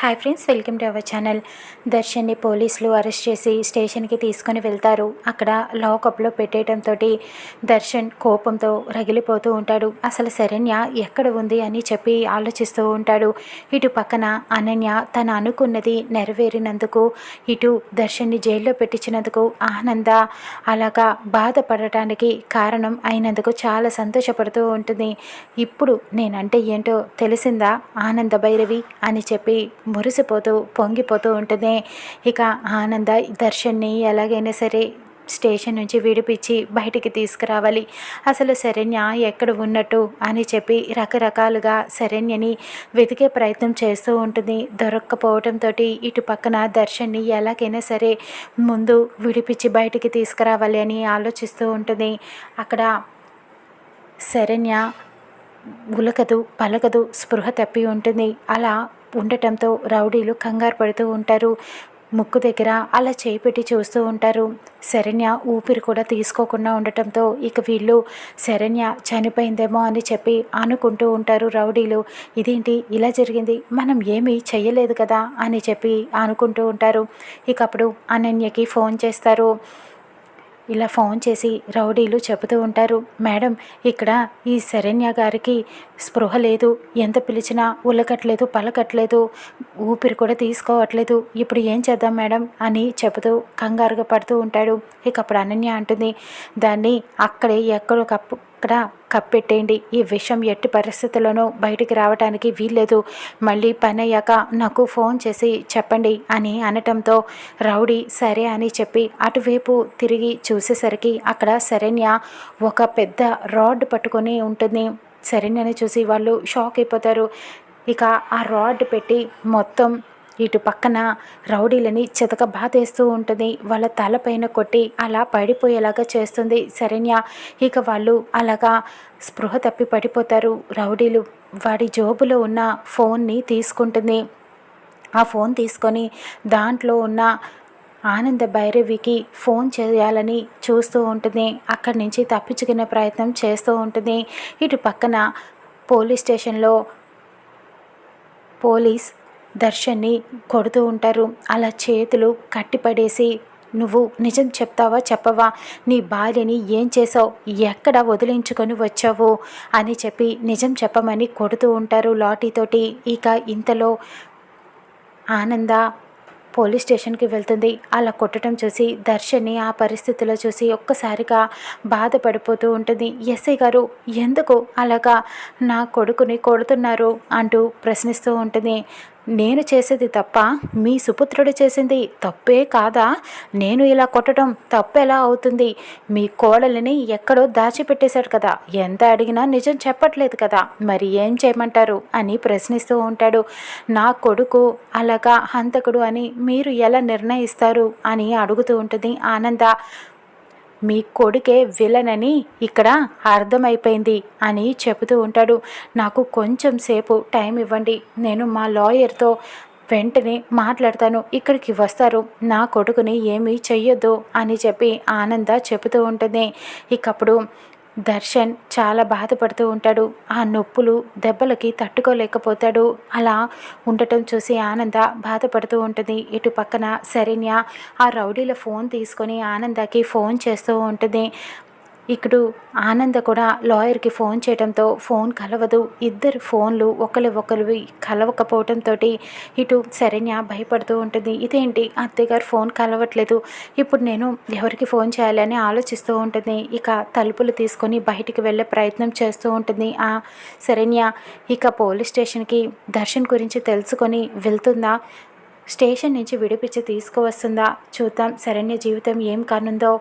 Hi friends welcome to our channel దర్శన్ని పోలీసులు arrest చేసి స్టేషన్కి తీసుకొని వెళ్తారు. అక్కడ లాకప్లో పెట్టేయడంతో దర్శన్ కోపంతో రగిలిపోతూ ఉంటాడు. అసలు శరణ్య ఎక్కడ ఉంది అని చెప్పి ఆలోచిస్తూ ఉంటాడు. ఇటు పక్కన అనన్య తను అనుకున్నది నెరవేరినందుకు ఇటు దర్శన్ని జైల్లో పెట్టించినందుకు ఆనంద అలాగా బాధపడటానికి కారణం అయినందుకు చాలా సంతోషపడుతూ ఉంటుంది. ఇప్పుడు నేనంటే ఏంటో తెలిసిందా? ఆనంద భైరవి అని చెప్పి మురిసిపోతూ పొంగిపోతూ ఉంటుంది ఇక ఆనంద దర్శన్ని ఎలాగైనా సరే స్టేషన్ నుంచి విడిపించి బయటికి తీసుకురావాలి. అసలు శరణ్య ఎక్కడ ఉన్నట్టు అని చెప్పి రకరకాలుగా శరణ్యని వెతికే ప్రయత్నం చేస్తూ ఉంటుంది. దొరక్కపోవడంతో ఇటు పక్కన దర్శన్ని ఎలాగైనా సరే ముందు విడిపించి బయటికి తీసుకురావాలి అని ఆలోచిస్తూ ఉంటుంది. అక్కడ శరణ్య ఉలకదు పలకదు స్పృహ తప్పి ఉంటుంది. అలా ఉండటంతో రౌడీలు కంగారు పడుతూ ఉంటారు. ముక్కు దగ్గర అలా చేపెట్టి చూస్తూ ఉంటారు. శరణ్య ఊపిరి కూడా తీసుకోకుండా ఉండటంతో ఇక వీళ్ళు శరణ్య చనిపోయిందేమో అని చెప్పి అనుకుంటూ ఉంటారు రౌడీలు. ఇదేంటి? ఇలా జరిగింది. మనం ఏమీ చెయ్యలేదు కదా? అని చెప్పి అనుకుంటూ ఉంటారు. ఇక అప్పుడు అనన్యకి ఫోన్ చేస్తారు. ఇలా ఫోన్ చేసి రౌడీలు చెబుతూ ఉంటారు. మేడం ఇక్కడ ఈ శరణ్య గారికి స్పృహ లేదు. ఎంత పిలిచినా ఉలకట్లేదు పలకట్లేదు ఊపిరి కూడా తీసుకోవట్లేదు. ఇప్పుడు ఏం చేద్దాం మేడం? అని చెబుతూ కంగారుగా పడుతూ ఉంటాడు. ఇక అప్పుడు అనన్య అంటుంది దాన్ని అక్కడే ఎక్కడో కప్పు అక్కడ కప్పెట్టేయండి. ఈ విషయం ఎట్టి పరిస్థితుల్లోనూ బయటికి రావడానికి వీల్లేదు. మళ్ళీ పని అయ్యాక నాకు ఫోన్ చేసి చెప్పండి అని అనటంతో రౌడీ సరే అని చెప్పి అటువైపు తిరిగి చూసేసరికి అక్కడ శరణ్య ఒక పెద్ద రాడ్ పట్టుకొని ఉంటుంది. శరణ్యని చూసి వాళ్ళు షాక్ అయిపోతారు. ఇక ఆ రాడ్ పెట్టి మొత్తం ఇటు పక్కన రౌడీలని చితక బాధేస్తూ ఉంటుంది. వాళ్ళ తలపైన కొట్టి అలా పడిపోయేలాగా చేస్తుంది శరణ్య. ఇక వాళ్ళు అలాగా స్పృహ తప్పి పడిపోతారు. రౌడీలు వాడి జోబులో ఉన్న ఫోన్ని తీసుకుంటుంది. ఆ ఫోన్ తీసుకొని దాంట్లో ఉన్న ఆనంద భైరవికి ఫోన్ చేయాలని చూస్తూ ఉంటుంది. అక్కడి నుంచి తప్పించుకునే ప్రయత్నం చేస్తూ ఉంటుంది. ఇటు పక్కన పోలీస్ స్టేషన్లో పోలీస్ దర్శన్ని కొడుతూ ఉంటారు. అలా చేతులు కట్టిపడేసి నువ్వు నిజం చెప్తావా చెప్పవా? నీ భార్యని ఏం చేసావు ఎక్కడ వదిలించుకొని వచ్చావు? అని చెప్పి నిజం చెప్పమని కొడుతూ ఉంటారు లాఠీతోటి ఇక ఇంతలో ఆనంద పోలీస్ స్టేషన్కి వెళ్తుంది. అలా కొట్టడం చూసి దర్శని ఆ పరిస్థితిలో చూసి ఒక్కసారిగా బాధపడిపోతూ ఉంటుంది. ఎస్ఐ గారు ఎందుకు అలాగా నా కొడుకుని కొడుతున్నారు? అంటూ ప్రశ్నిస్తూ ఉంటుంది. నేను చేసేది తప్ప మీ సుపుత్రుడు చేసింది తప్పే కాదా? నేను ఇలా కొట్టడం తప్పెలా అవుతుంది? మీ కోడలిని ఎక్కడో దాచిపెట్టేశాడు కదా. ఎంత అడిగినా నిజం చెప్పట్లేదు కదా. మరి ఏం చేయమంటారు? అని ప్రశ్నిస్తూ ఉంటాడు. నా కొడుకు అలాగా హంతకుడు అని మీరు ఎలా నిర్ణయిస్తారు? అని అడుగుతూ ఉంటుంది ఆనంద. మీ కొడుకే విలన్ అని ఇక్కడ అర్థమైపోయింది అని చెబుతూ ఉంటాడు. నాకు కొంచెం సేపు టైం ఇవ్వండి. నేను మా లాయర్తో వెంటనే మాట్లాడతాను. ఇక్కడికి వస్తారు. నా కొడుకుని ఏమీ చెయ్యొద్దు అని చెప్పి ఆనంద చెబుతూ ఉంటుంది ఇకప్పుడు దర్శన్ చాలా బాధపడుతూ ఉంటాడు. ఆ నొప్పులు దెబ్బలకి తట్టుకోలేకపోతాడు. అలా ఉండటం చూసి ఆనంద బాధపడుతూ ఉంటుంది. ఇటు పక్కన శరణ్య ఆ రౌడీల ఫోన్ తీసుకొని ఆనందకి ఫోన్ చేస్తూ ఉంటుంది. ఇక్కడ ఆనంద కూడా లాయర్కి ఫోన్ చేయడంతో ఫోన్ కలవదు. ఇద్దరు ఫోన్లు ఒకరి ఒకరివి కలవకపోవడంతో ఇటు శరణ్య భయపడుతూ ఉంటుంది. ఇదేంటి? అత్తయ్యగారు ఫోన్ కలవట్లేదు. ఇప్పుడు నేను ఎవరికి ఫోన్ చేయాలని ఆలోచిస్తూ ఉంటుంది. ఇక తలుపులు తీసుకొని బయటికి వెళ్ళే ప్రయత్నం చేస్తూ ఉంటుంది. ఆ శరణ్య ఇక పోలీస్ స్టేషన్కి దర్శన్ గురించి తెలుసుకొని వెళ్తుందా? స్టేషన్ నుంచి విడిపించి తీసుకువస్తుందా? చూద్దాం శరణ్య జీవితం ఏం కానుందో.